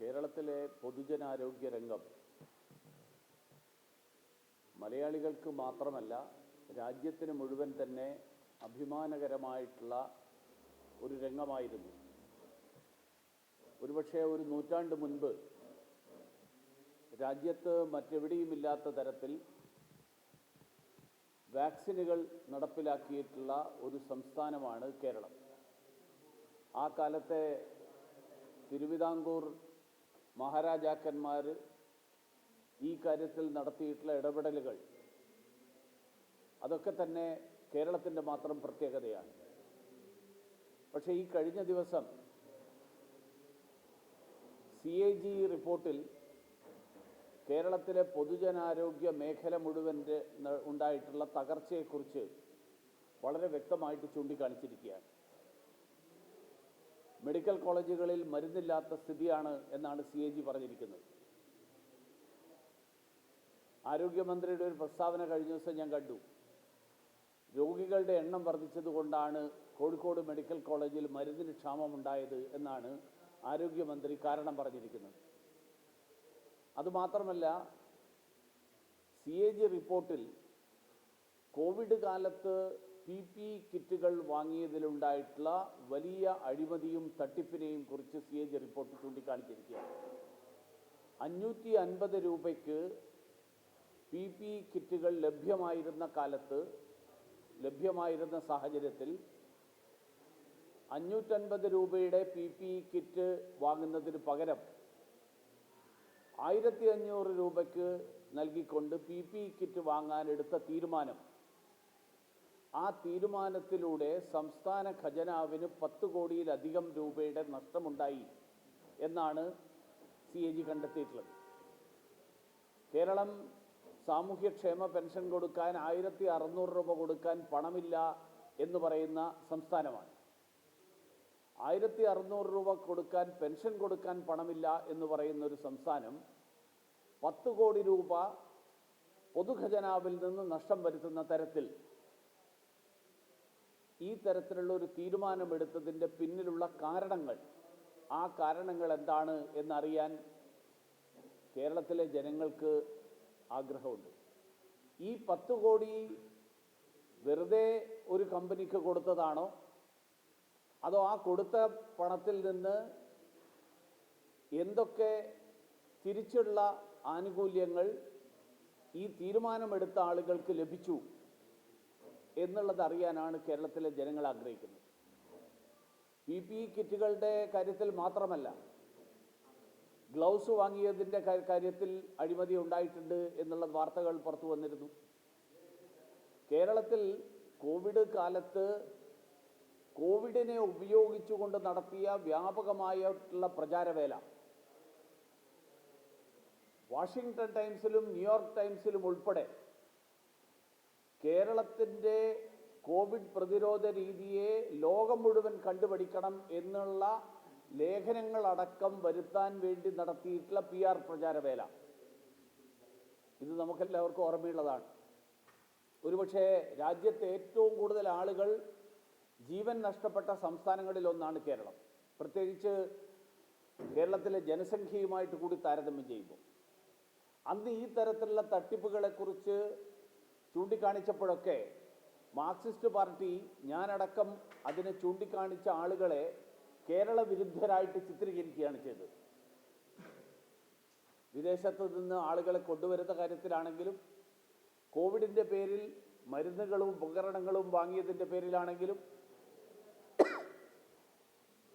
കേരളത്തിലെ പൊതുജനാരോഗ്യ രംഗം മലയാളികൾക്ക് മാത്രമല്ല രാജ്യത്തിന് മുഴുവൻ തന്നെ അഭിമാനകരമായിട്ടുള്ള ഒരു രംഗമായിരുന്നു. ഒരുപക്ഷെ ഒരു നൂറ്റാണ്ട് മുൻപ് രാജ്യത്ത് മറ്റെവിടെയുമില്ലാത്ത തരത്തിൽ വാക്സിനുകൾ നടപ്പിലാക്കിയിട്ടുള്ള ഒരു സംസ്ഥാനമാണ് കേരളം. ആ കാലത്തെ തിരുവിതാംകൂർ മഹാരാജാക്കന്മാർ ഈ കാര്യത്തിൽ നടത്തിയിട്ടുള്ള ഇടപെടലുകൾ അതൊക്കെ തന്നെ കേരളത്തിന്റെ മാത്രം പ്രത്യേകതയാണ്. പക്ഷേ ഈ കഴിഞ്ഞ ദിവസം സി എ ജി റിപ്പോർട്ടിൽ കേരളത്തിലെ പൊതുജനാരോഗ്യ മേഖല മുഴുവന്റെ ഉണ്ടായിട്ടുള്ള തകർച്ചയെക്കുറിച്ച് വളരെ വ്യക്തമായിട്ട് ചൂണ്ടിക്കാണിച്ചിരിക്കുകയാണ്. മെഡിക്കൽ കോളേജുകളിൽ മരുന്നില്ലാത്ത സ്ഥിതിയാണ് എന്നാണ് സി എ ജി പറഞ്ഞിരിക്കുന്നത്. ആരോഗ്യമന്ത്രിയുടെ ഒരു പ്രസ്താവന കഴിഞ്ഞ ദിവസം ഞാൻ കണ്ടു. രോഗികളുടെ എണ്ണം വർദ്ധിച്ചതുകൊണ്ടാണ് കോഴിക്കോട് മെഡിക്കൽ കോളേജിൽ മരുന്നിന് ക്ഷാമമുണ്ടായത് എന്നാണ് ആരോഗ്യമന്ത്രി കാരണം പറഞ്ഞിരിക്കുന്നത്. അതുമാത്രമല്ല സി എ ജി റിപ്പോർട്ടിൽ കോവിഡ് കാലത്ത് പി പി കിറ്റുകൾ വാങ്ങിയതിലുണ്ടായിട്ടുള്ള വലിയ അഴിമതിയും തട്ടിപ്പിനെയും കുറിച്ച് സി എ ജി റിപ്പോർട്ട് ചൂണ്ടിക്കാണിച്ചിരിക്കുകയാണ്. അഞ്ഞൂറ്റി അൻപത് രൂപയ്ക്ക് പി പി കിറ്റുകൾ ലഭ്യമായിരുന്ന കാലത്ത് ലഭ്യമായിരുന്ന സാഹചര്യത്തിൽ അഞ്ഞൂറ്റൻപത് രൂപയുടെ പി പി കിറ്റ് വാങ്ങുന്നതിന് പകരം ആയിരത്തി അഞ്ഞൂറ് രൂപയ്ക്ക് നൽകിക്കൊണ്ട് പി പി കിറ്റ് വാങ്ങാനെടുത്ത തീരുമാനം ആ തീരുമാനത്തിലൂടെ സംസ്ഥാന ഖജനാവിന് പത്ത് കോടിയിലധികം രൂപയുടെ നഷ്ടമുണ്ടായി എന്നാണ് സി എ ജി കണ്ടെത്തിയിട്ടുള്ളത്. കേരളം സാമൂഹ്യക്ഷേമ പെൻഷൻ കൊടുക്കാൻ ആയിരത്തി അറുന്നൂറ് രൂപ കൊടുക്കാൻ പണമില്ല എന്ന് പറയുന്ന സംസ്ഥാനമാണ്. ആയിരത്തി അറുന്നൂറ് രൂപ കൊടുക്കാൻ പെൻഷൻ കൊടുക്കാൻ പണമില്ല എന്ന് പറയുന്ന ഒരു സംസ്ഥാനം പത്ത് കോടി രൂപ പൊതുഖജനാവിൽ നിന്ന് നഷ്ടം വരുത്തുന്ന തരത്തിൽ ഈ തരത്തിലുള്ള ഒരു തീരുമാനമെടുത്തതിന്റെ പിന്നിലുള്ള കാരണങ്ങൾ ആ കാരണങ്ങൾ എന്താണ് എന്നറിയാൻ കേരളത്തിലെ ജനങ്ങൾക്ക് ആഗ്രഹമുണ്ട്. ഈ പത്ത് കോടി വെറുതെ ഒരു കമ്പനിക്ക് കൊടുത്തതാണോ? അതോ ആ കൊടുത്ത പണത്തിൽ നിന്ന് എന്തൊക്കെ തിരിച്ചുള്ള ആനുകൂല്യങ്ങൾ ഈ തീരുമാനമെടുത്ത ആളുകൾക്ക് ലഭിച്ചു? എന്നുള്ളത് അറിയാനാണ് കേരളത്തിലെ ജനങ്ങൾ ആഗ്രഹിക്കുന്നത്. പി പി ഇ കിറ്റുകളുടെ കാര്യത്തിൽ മാത്രമല്ല ഗ്ലൗസ് വാങ്ങിയതിന്റെ കാര്യത്തിൽ അഴിമതി ഉണ്ടായിട്ടുണ്ട് എന്നുള്ള വാർത്തകൾ പുറത്തു വന്നിരുന്നു. കേരളത്തിൽ കോവിഡ് കാലത്ത് കോവിഡിനെ ഉപയോഗിച്ചുകൊണ്ട് നടത്തിയ വ്യാപകമായിട്ടുള്ള പ്രചാരവേല. വാഷിങ്ടൺ ടൈംസിലും ന്യൂയോർക്ക് ടൈംസിലും ഉൾപ്പെടെ കേരളത്തിന്റെ കോവിഡ് പ്രതിരോധ രീതിയെ ലോകം മുഴുവൻ കണ്ടുപഠിക്കണം എന്നുള്ള ലേഖനങ്ങളടക്കം വരുത്താൻ വേണ്ടി നടത്തിയിട്ടുള്ള പി ആർ പ്രചാരവേല. ഇത് നമുക്കെല്ലാവർക്കും ഓർമ്മയുള്ളതാണ്. ഒരുപക്ഷെ രാജ്യത്തെ ഏറ്റവും കൂടുതൽ ആളുകൾ ജീവൻ നഷ്ടപ്പെട്ട സംസ്ഥാനങ്ങളിൽ ഒന്നാണ് കേരളം. പ്രത്യേകിച്ച് കേരളത്തിലെ ജനസംഖ്യയുമായിട്ട് കൂടി താരതമ്യം ചെയ്യുമ്പോൾ. അന്ന് ഈ തരത്തിലുള്ള തട്ടിപ്പുകളെക്കുറിച്ച് ചൂണ്ടിക്കാണിച്ചപ്പോഴൊക്കെ മാർക്സിസ്റ്റ് പാർട്ടി ഞാനടക്കം അതിനെ ചൂണ്ടിക്കാണിച്ച ആളുകളെ കേരള വിരുദ്ധരായിട്ട് ചിത്രീകരിക്കുകയാണ് ചെയ്തത്. വിദേശത്ത് നിന്ന് ആളുകളെ കൊണ്ടുവരുന്ന കാര്യത്തിലാണെങ്കിലും കോവിഡിന്റെ പേരിൽ മരുന്നുകളും ഉപകരണങ്ങളും വാങ്ങിയതിന്റെ പേരിലാണെങ്കിലും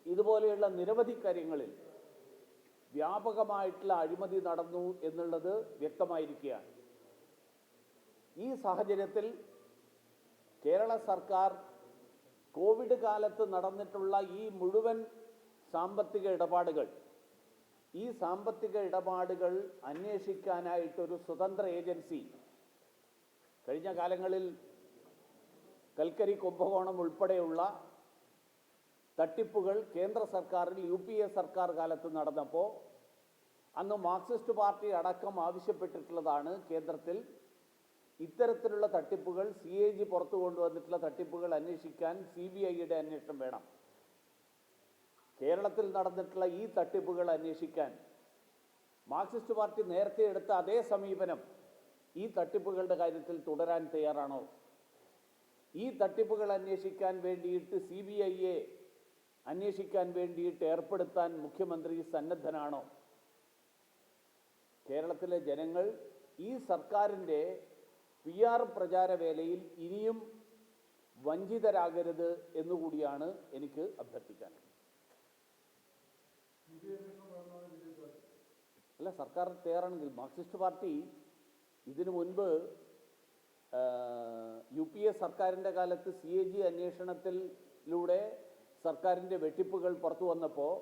ഇതുപോലെയുള്ള നിരവധി കാര്യങ്ങളിൽ വ്യാപകമായിട്ടുള്ള അഴിമതി നടന്നു എന്നുള്ളത് വ്യക്തമായിരിക്കുകയാണ്. ഈ സാഹചര്യത്തിൽ കേരള സർക്കാർ കോവിഡ് കാലത്ത് നടന്നിട്ടുള്ള ഈ മുഴുവൻ സാമ്പത്തിക ഇടപാടുകൾ ഈ സാമ്പത്തിക ഇടപാടുകൾ അന്വേഷിക്കാനായിട്ടൊരു സ്വതന്ത്ര ഏജൻസി കഴിഞ്ഞ കാലങ്ങളിൽ കൽക്കരി കുംഭകോണം ഉൾപ്പെടെയുള്ള തട്ടിപ്പുകൾ കേന്ദ്ര സർക്കാരിൽ യു പി എ സർക്കാർ കാലത്ത് നടന്നപ്പോൾ അന്ന് മാർക്സിസ്റ്റ് പാർട്ടി അടക്കം ആവശ്യപ്പെട്ടിട്ടുള്ളതാണ് കേന്ദ്രത്തിൽ ഇത്തരത്തിലുള്ള തട്ടിപ്പുകൾ സി എ ജി പുറത്തു കൊണ്ടുവന്നിട്ടുള്ള തട്ടിപ്പുകൾ അന്വേഷിക്കാൻ സി ബി ഐയുടെ അന്വേഷണം വേണം. കേരളത്തിൽ നടന്നിട്ടുള്ള ഈ തട്ടിപ്പുകൾ അന്വേഷിക്കാൻ മാർക്സിസ്റ്റ് പാർട്ടി നേരത്തെ എടുത്ത അതേ സമീപനം ഈ തട്ടിപ്പുകളുടെ കാര്യത്തിൽ തുടരാൻ തയ്യാറാണോ? ഈ തട്ടിപ്പുകൾ അന്വേഷിക്കാൻ വേണ്ടിയിട്ട് സി ബി ഐയെ അന്വേഷിക്കാൻ വേണ്ടിയിട്ട് ഏർപ്പെടുത്താൻ മുഖ്യമന്ത്രി സന്നദ്ധനാണോ? കേരളത്തിലെ ജനങ്ങൾ ഈ സർക്കാരിന്റെ പി ആർ പ്രചാരവേലയിൽ ഇനിയും വഞ്ചിതരാകരുത് എന്നുകൂടിയാണ് എനിക്ക് അഭ്യർത്ഥിക്കാൻ. അല്ല സർക്കാർ തയ്യാറാണെങ്കിൽ മാർക്സിസ്റ്റ് പാർട്ടി ഇതിനു മുൻപ് യു പി എ സർക്കാരിന്റെ കാലത്ത് സി എ ജി അന്വേഷണത്തിലൂടെ സർക്കാരിന്റെ വെട്ടിപ്പുകൾ പുറത്തു വന്നപ്പോൾ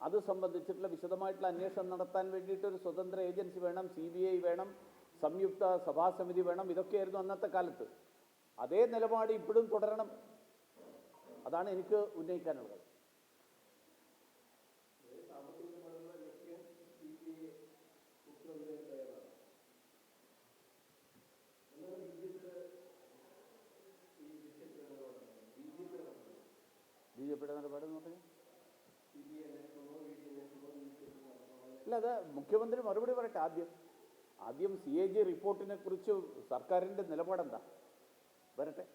അത് സംബന്ധിച്ചിട്ടുള്ള വിശദമായിട്ടുള്ള അന്വേഷണം നടത്താൻ വേണ്ടിയിട്ട് ഒരു സ്വതന്ത്ര ഏജൻസി വേണം സി ബി ഐ വേണം സംയുക്ത സഭാസമിതി വേണം. ഇതൊക്കെയായിരുന്നു അന്നത്തെ കാലത്ത്. അതേ നിലപാട് ഇപ്പോഴും തുടരണം. അതാണ് എനിക്ക് ഉന്നയിക്കാനുള്ളത്. ബി ജെ പിയുടെ നിലപാടെന്ന് പറഞ്ഞാൽ? ഇല്ല അത് മുഖ്യമന്ത്രി മറുപടി പറയട്ടെ ആദ്യം. ആദ്യം സി എ ജി റിപ്പോർട്ടിനെ കുറിച്ച് സർക്കാരിന്റെ നിലപാടെന്താ? വരട്ടെ.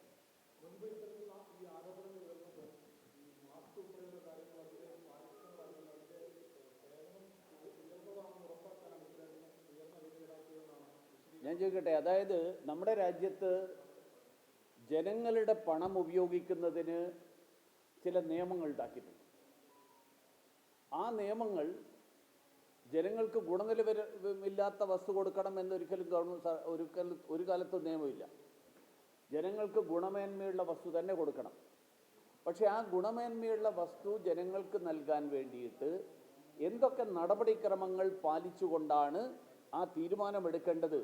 ഞാൻ ചോദിക്കട്ടെ അതായത് നമ്മുടെ രാജ്യത്ത് ജനങ്ങളുടെ പണം ഉപയോഗിക്കുന്നതിന് ചില നിയമങ്ങൾ ഉണ്ടാക്കിയിട്ടുണ്ട്. ആ നിയമങ്ങൾ ജനങ്ങൾക്ക് ഗുണനിലവാരമില്ലാത്ത വസ്തു കൊടുക്കണം എന്നൊരിക്കലും ഗവൺമെന്റ് ഒരിക്കലും ഒരു കാലത്തും നിയമമില്ല. ജനങ്ങൾക്ക് ഗുണമേന്മയുള്ള വസ്തു തന്നെ കൊടുക്കണം. പക്ഷേ ആ ഗുണമേന്മയുള്ള വസ്തു ജനങ്ങൾക്ക് നൽകാൻ വേണ്ടിയിട്ട് എന്തൊക്കെ നടപടിക്രമങ്ങൾ പാലിച്ചുകൊണ്ടാണ് ആ തീരുമാനമെടുക്കേണ്ടത്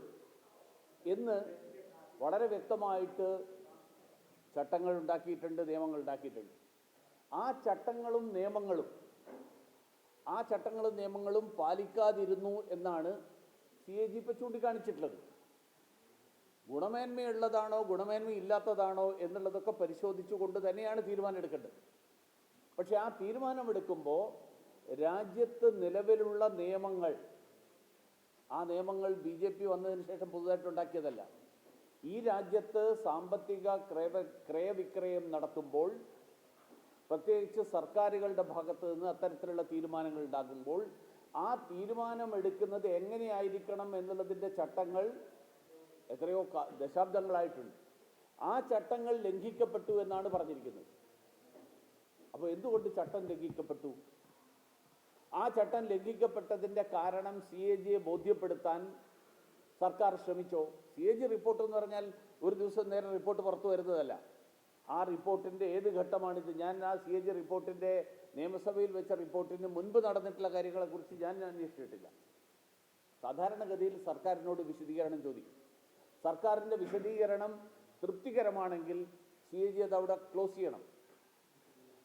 എന്ന് വളരെ വ്യക്തമായിട്ട് ചട്ടങ്ങൾ ഉണ്ടാക്കിയിട്ടുണ്ട് നിയമങ്ങൾ ഉണ്ടാക്കിയിട്ടുണ്ട്. ആ ചട്ടങ്ങളും നിയമങ്ങളും ആ ചട്ടങ്ങളും നിയമങ്ങളും പാലിക്കാതിരുന്നു എന്നാണ് സി എ ജി ഇപ്പോൾ ചൂണ്ടിക്കാണിച്ചിട്ടുള്ളത്. ഗുണമേന്മയുള്ളതാണോ ഗുണമേന്മ ഇല്ലാത്തതാണോ എന്നുള്ളതൊക്കെ പരിശോധിച്ചുകൊണ്ട് തന്നെയാണ് തീരുമാനം എടുക്കേണ്ടത് പക്ഷെ ആ തീരുമാനമെടുക്കുമ്പോൾ രാജ്യത്ത് നിലവിലുള്ള നിയമങ്ങൾ ആ നിയമങ്ങൾ ബി ജെ പി വന്നതിന് ശേഷം പുതുതായിട്ട് ഉണ്ടാക്കിയതല്ല ഈ രാജ്യത്ത് സാമ്പത്തിക ക്രയ ക്രയവിക്രയം നടത്തുമ്പോൾ പ്രത്യേകിച്ച് സർക്കാരുകളുടെ ഭാഗത്ത് നിന്ന് അത്തരത്തിലുള്ള തീരുമാനങ്ങൾ ഉണ്ടാകുമ്പോൾ ആ തീരുമാനം എടുക്കുന്നത് എങ്ങനെയായിരിക്കണം എന്നുള്ളതിന്റെ ചട്ടങ്ങൾ എത്രയോ ദശാബ്ദങ്ങളായിട്ടുണ്ട്. ആ ചട്ടങ്ങൾ ലംഘിക്കപ്പെട്ടു എന്നാണ് പറഞ്ഞിരിക്കുന്നത്. അപ്പോൾ എന്തുകൊണ്ട് ചട്ടം ലംഘിക്കപ്പെട്ടു? ആ ചട്ടം ലംഘിക്കപ്പെട്ടതിന്റെ കാരണം സി എ ജിയെ ബോധ്യപ്പെടുത്താൻ സർക്കാർ ശ്രമിച്ചോ? സി എ ജി റിപ്പോർട്ട് എന്ന് പറഞ്ഞാൽ ഒരു ദിവസം നേരെ റിപ്പോർട്ട് പുറത്തു വരുന്നതല്ല. ആ റിപ്പോർട്ടിന്റെ ഏത് ഘട്ടമാണിത്? ഞാൻ ആ സി എ ജി റിപ്പോർട്ടിന്റെ നിയമസഭയിൽ വെച്ച റിപ്പോർട്ടിന് മുൻപ് നടന്നിട്ടുള്ള കാര്യങ്ങളെക്കുറിച്ച് ഞാൻ അന്വേഷിച്ചിട്ടില്ല. സാധാരണഗതിയിൽ സർക്കാരിനോട് വിശദീകരണം ചോദിക്കും. സർക്കാരിന്റെ വിശദീകരണം തൃപ്തികരമാണെങ്കിൽ സി എ ജി അത് അവിടെ ക്ലോസ് ചെയ്യണം.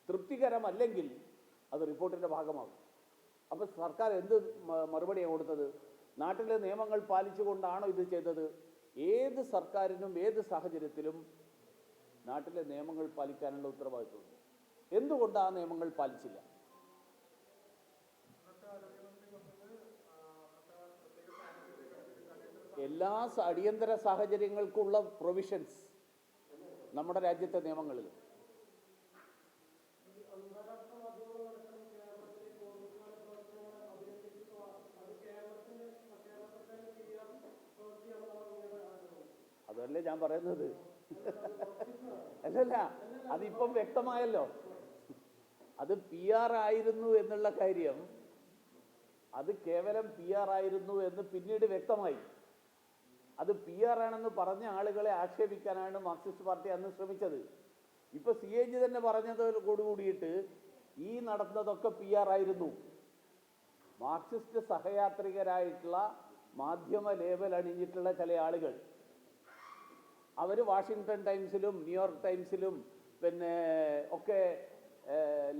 തൃപ്തികരമല്ലെങ്കിൽ അത് റിപ്പോർട്ടിന്റെ ഭാഗമാകും. അപ്പോൾ സർക്കാർ എന്ത് മറുപടിയാണ് കൊടുത്തത്? നാട്ടിലെ നിയമങ്ങൾ പാലിച്ചുകൊണ്ടാണോ ഇത് ചെയ്തത്? ഏത് സർക്കാരിനും ഏത് സാഹചര്യത്തിലും നാട്ടിലെ നിയമങ്ങൾ പാലിക്കാനുള്ള ഉത്തരവാദിത്വമുണ്ട്. എന്തുകൊണ്ട് ആ നിയമങ്ങൾ പാലിച്ചില്ല? എല്ലാ അടിയന്തര സാഹചര്യങ്ങൾക്കുള്ള പ്രൊവിഷൻസ് നമ്മുടെ രാജ്യത്തെ നിയമങ്ങളിൽ. അതല്ലേ ഞാൻ പറയുന്നത്. അല്ലല്ല അതിപ്പം വ്യക്തമായല്ലോ. അത് പി ആർ ആയിരുന്നു എന്നുള്ള കാര്യം അത് കേവലം പി ആർ ആയിരുന്നു എന്ന് പിന്നീട് വ്യക്തമായി. അത് പി ആർ ആണെന്ന് പറഞ്ഞ ആളുകളെ ആക്ഷേപിക്കാനാണ് മാർക്സിസ്റ്റ് പാർട്ടി അന്ന് ശ്രമിച്ചത്. ഇപ്പൊ സി എ ജി തന്നെ പറഞ്ഞതോടുകൂടിയിട്ട് ഈ നടന്നതൊക്കെ പി ആർ ആയിരുന്നു. മാർക്സിസ്റ്റ് സഹയാത്രികരായിട്ടുള്ള മാധ്യമ ലേബൽ അണിഞ്ഞിട്ടുള്ള ചില ആളുകൾ. അവർ വാഷിങ്ടൺ ടൈംസിലും ന്യൂയോർക്ക് ടൈംസിലും പിന്നെ ഒക്കെ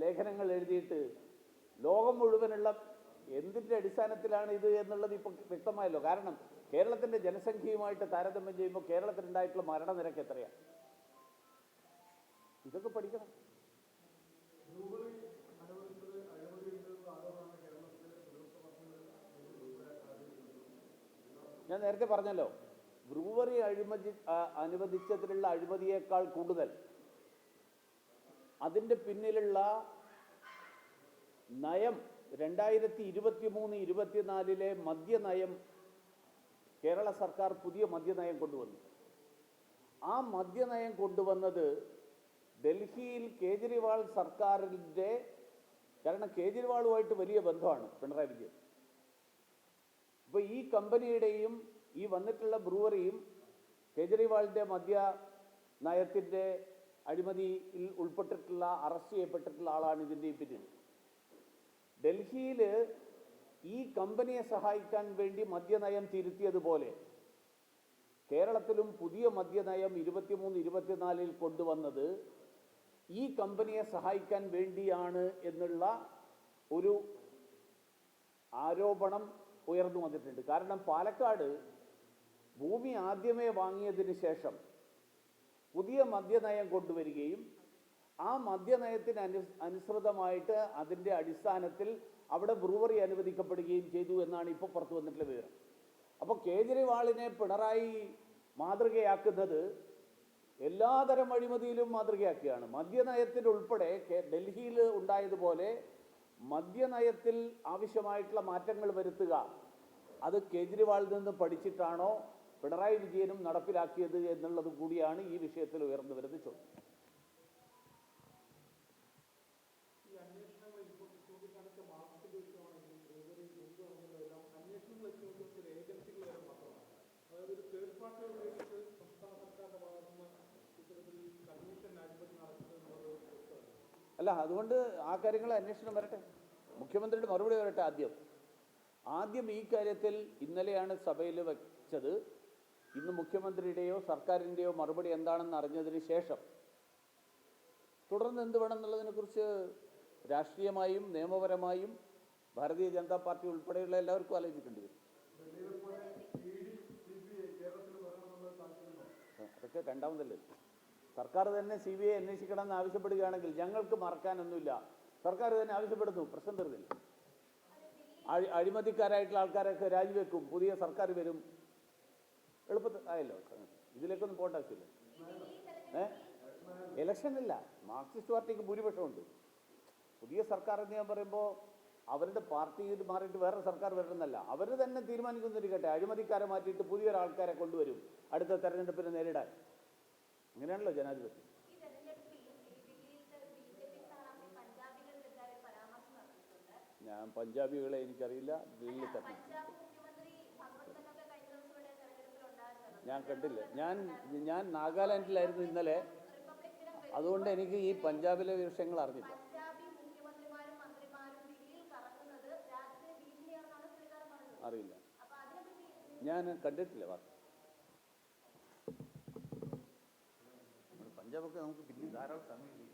ലേഖനങ്ങൾ എഴുതിയിട്ട് ലോകം മുഴുവനുള്ള എന്തിന്റെ അടിസ്ഥാനത്തിലാണ് ഇത് എന്നുള്ളത് ഇപ്പോൾ വ്യക്തമായല്ലോ. കാരണം കേരളത്തിന്റെ ജനസംഖ്യയുമായിട്ട് താരതമ്യം ചെയ്യുമ്പോൾ കേരളത്തിലുണ്ടായിട്ടുള്ള മരണനിരക്ക് എത്രയാണ് ഇതൊക്കെ പഠിക്കണം. ഞാൻ നേരത്തെ പറഞ്ഞല്ലോ ബ്രൂവറി അഴിമതി അനുവദിച്ചതിലുള്ള അഴിമതിയേക്കാൾ കൂടുതൽ അതിന്റെ പിന്നിലുള്ള നയം രണ്ടായിരത്തി ഇരുപത്തി മൂന്ന് ഇരുപത്തിനാലിലെ മദ്യനയം കേരള സർക്കാർ പുതിയ മദ്യനയം കൊണ്ടുവന്നു. ആ മദ്യനയം കൊണ്ടുവന്നത് ഡൽഹിയിൽ കേജ്രിവാൾ സർക്കാരിന്റെ കാരണം കേജ്രിവാളുമായിട്ട് വലിയ ബന്ധമാണ് പിണറായി വിജയൻ. അപ്പോൾ ഈ കമ്പനിയുടെയും ഈ വന്നിട്ടുള്ള ബ്രൂവറിയും കേജ്രിവാളിന്റെ മദ്യ നയത്തിന്റെ അഴിമതിയിൽ ഉൾപ്പെട്ടിട്ടുള്ള അറസ്റ്റ് ചെയ്യപ്പെട്ടിട്ടുള്ള ആളാണ് ഇതിന്റെ പിന്നിൽ. ഡൽഹിയിൽ ഈ കമ്പനിയെ സഹായിക്കാൻ വേണ്ടി മദ്യനയം തിരുത്തിയതുപോലെ കേരളത്തിലും പുതിയ മദ്യനയം ഇരുപത്തിമൂന്ന് ഇരുപത്തിനാലിൽ കൊണ്ടുവന്നത് ഈ കമ്പനിയെ സഹായിക്കാൻ വേണ്ടിയാണ് എന്നുള്ള ഒരു ആരോപണം ഉയർന്നു വന്നിട്ടുണ്ട്. കാരണം പാലക്കാട് ഭൂമി ആദ്യമേ വാങ്ങിയതിന് ശേഷം പുതിയ മദ്യനയം കൊണ്ടുവരികയും ആ മദ്യനയത്തിന് അനു അനുസൃതമായിട്ട് അതിന്റെ അടിസ്ഥാനത്തിൽ അവിടെ ബ്രൂവറി അനുവദിക്കപ്പെടുകയും ചെയ്തു എന്നാണ് ഇപ്പോൾ പുറത്തു വന്നിട്ടുള്ള വിവരം. അപ്പോൾ കേജ്രിവാളിനെ പിണറായി മാതൃകയാക്കുന്നത് എല്ലാതരം അഴിമതിയിലും മാതൃകയാക്കുകയാണ്. മദ്യനയത്തിൽ ഉൾപ്പെടെ ഡൽഹിയിൽ ഉണ്ടായതുപോലെ മദ്യനയത്തിൽ ആവശ്യമായിട്ടുള്ള മാറ്റങ്ങൾ വരുത്തുക അത് കേജ്രിവാളിൽ നിന്ന് പഠിച്ചിട്ടാണോ പിണറായി വിജയനും നടപ്പിലാക്കിയത് എന്നുള്ളത് കൂടിയാണ് ഈ വിഷയത്തിൽ ഉയർന്നു വരുന്ന ചോദ്യം. അല്ല അതുകൊണ്ട് ആ കാര്യങ്ങൾ അന്വേഷണം വരട്ടെ. മുഖ്യമന്ത്രിയുടെ മറുപടി വരട്ടെ ആദ്യം. ആദ്യം ഈ കാര്യത്തിൽ ഇന്നലെയാണ് സഭയിൽ വെച്ചത് ഇന്ന് മുഖ്യമന്ത്രിയുടെയോ സർക്കാരിന്റെയോ മറുപടി എന്താണെന്ന് അറിഞ്ഞതിന് ശേഷം തുടർന്ന് എന്ത് വേണം എന്നുള്ളതിനെക്കുറിച്ച് രാഷ്ട്രീയമായും നിയമപരമായും ഭാരതീയ ജനതാ പാർട്ടി ഉൾപ്പെടെയുള്ള എല്ലാവർക്കും ആലോചിക്കേണ്ടി വരും. അതൊക്കെ രണ്ടാമതല്ലേ? സർക്കാർ തന്നെ സി ബി ഐ അന്വേഷിക്കണം എന്ന് ആവശ്യപ്പെടുകയാണെങ്കിൽ ഞങ്ങൾക്ക് മറക്കാനൊന്നുമില്ല. സർക്കാർ തന്നെ ആവശ്യപ്പെടുന്നു പ്രശ്നം തീർന്നില്ല. അഴി അഴിമതിക്കാരായിട്ടുള്ള ആൾക്കാരൊക്കെ രാജിവെക്കും പുതിയ സർക്കാർ വരും. എളുപ്പത്തിൽ ആയല്ലോ. ഇതിലേക്കൊന്നും പോകേണ്ട ആവശ്യമില്ല. ഏ? ഇലക്ഷനില്ല. മാർക്സിസ്റ്റ് പാർട്ടിക്ക് ഭൂരിപക്ഷമുണ്ട്. പുതിയ സർക്കാർ എന്ന് ഞാൻ പറയുമ്പോൾ അവരുടെ പാർട്ടിയിൽ മാറിയിട്ട് വേറെ സർക്കാർ വരണമെന്നല്ല. അവർ തന്നെ തീരുമാനിക്കുന്നിരിക്കട്ടെ. അഴിമതിക്കാരെ മാറ്റിയിട്ട് പുതിയൊരാൾക്കാരെ കൊണ്ടുവരും. അടുത്ത തെരഞ്ഞെടുപ്പിനെ നേരിടാൻ. അങ്ങനെയാണല്ലോ ജനാധിപത്യം. ഞാൻ പഞ്ചാബികളെ എനിക്കറിയില്ല. ദില്ലി അല്ല, തന്നെ പഞ്ചാബ് മുഖ്യമന്ത്രി ഭഗവത് മാനൊക്കെ കഴിഞ്ഞ ദിവസം ഇവിടെ തെരഞ്ഞെടുപ്പിൽ ഉണ്ടായിരുന്നല്ലോ ഞാൻ കണ്ടില്ല. ഞാൻ ഞാൻ നാഗാലാൻഡിലായിരുന്നു ഇന്നലെ. അതുകൊണ്ട് എനിക്ക് ഈ പഞ്ചാബിലെ വിഷയങ്ങൾ അറിഞ്ഞില്ല. അറിയില്ല. ഞാൻ കണ്ടിട്ടില്ല വാർത്ത. പഞ്ചാബൊക്കെ നമുക്ക് പിന്നെ ധാരാളം സമയം